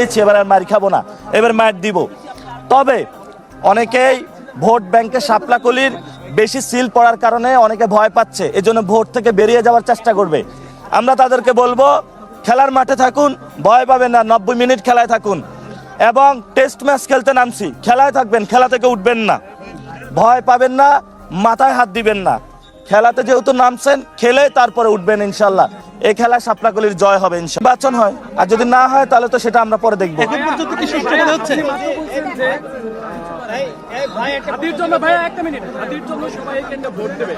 দিয়েছি, এবার আর মার খাব না, এবার মার দিব। তবে অনেকেই ভোট ব্যাংকে শাপলাকলির বেশি সিল পড়ার কারণে অনেকে ভয় পাচ্ছে, এজন্য ভোট থেকে বেরিয়ে যাওয়ার চেষ্টা করবে। আমরা তাদেরকে বলব, খেলার মাঠে থাকুন, ভয় পাবেন না, নব্বই মিনিট খেলায় থাকুন। এবং টেস্ট ম্যাচ খেলতে নামছি, খেলায় থাকবেন, খেলা থেকে উঠবেন না। ভয় পাবেন না, মাথায় হাত দিবেন না। খেলাতে যেহেতু নামছেন খেলে তারপরে উঠবেন ইনশাল্লাহ। এই খেলায় সাপলাকলির জয় হবে ইনশাল্লাহ। নির্বাচন হয় আর যদি না হয় তাহলে তো সেটা আমরা পরে দেখব। এখন পর্যন্ত কি সুষ্ঠু হচ্ছে? হাতির জন্য ভাইয়া একটা মিনিট। হাতির জন্য সবাই এই কেন্দ্রে ভোট দেবে।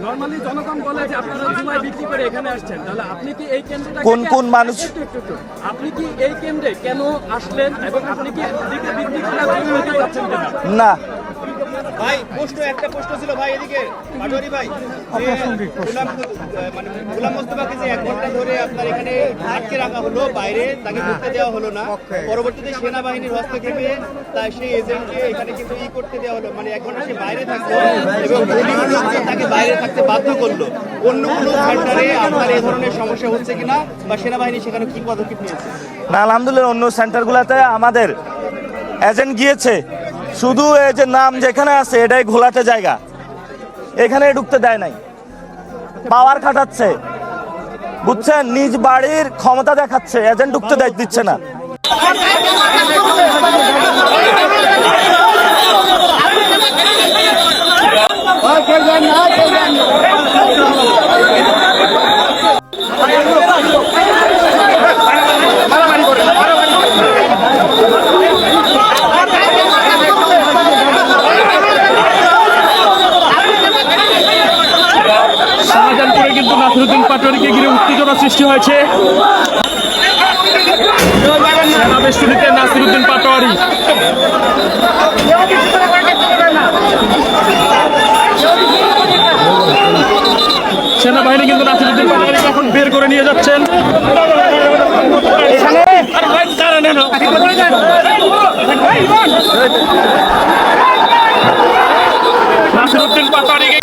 নর্মালি জনগণ বলে যে আপনারা জুমায় বিক্রি করে এখানে আসছেন। তাহলে আপনি কি এই কেন্দ্রটা কোন কোন মানুষ- একটু একটু একটু। আপনি কি এই কেন্দ্রে কেন আসলেন এবং আপনি কি এদিকে বিক্রি করে জুমাইতে যাচ্ছেন কেন না ভাই প্রশ্ন একটা প্রশ্ন ছিল ভাই এদিকে। পাটোয়ারি ভাই মানে গোলাম মোস্তফাকে যে এক ঘণ্টা ধরে আপনার এখানে আটকে রাখা হলো বাইরে তাকে ঢুকতে দেওয়া হলো না। পরবর্তীতে সেনাবাহিনীর হস্তক্ষেপে তাই সেই এজেন্টকে এখানে কিন্তু ই করতে দেওয়া হলো। মানে এক ঘণ্টা সে বাইরে থাকল এবং তাকে বাইরে থাকতে বাধ্য করল। অন্য কোনো সেন্টারে আপনার এই ধরনের সমস্যা হচ্ছে কিনা বা সেনাবাহিনী সেখানে কি পদক্ষেপ নিয়েছে? না আলহামদুলিল্লাহ অন্য সেন্টারগুলোতে আমাদের এজেন্ট গিয়েছে। শুধু এই যে নাম যেখানে আছে, এটাই ঘোলাটে জায়গা। এখানে ঢুকতে দেয় নাই। পাওয়ার খাটাচ্ছে। বুঝছেন? নিজ বাড়ির ক্ষমতা দেখাচ্ছে। এজেন্ট ঢুকতে দেয় দিচ্ছে না। কিন্তু নাসিরুদ্দিন পাটোয়ারিকে ঘিরে উত্তেজনা সৃষ্টি হয়েছে। সেনাবেষ্টনীতে নাসিরুদ্দিন পাটোয়ারি। সেনাবাহিনী কিন্তু নাসিরুদ্দিন পাটোয়ারিকে এখন বের করে নিয়ে যাচ্ছেন। নাসিরুদ্দিন কিন্তু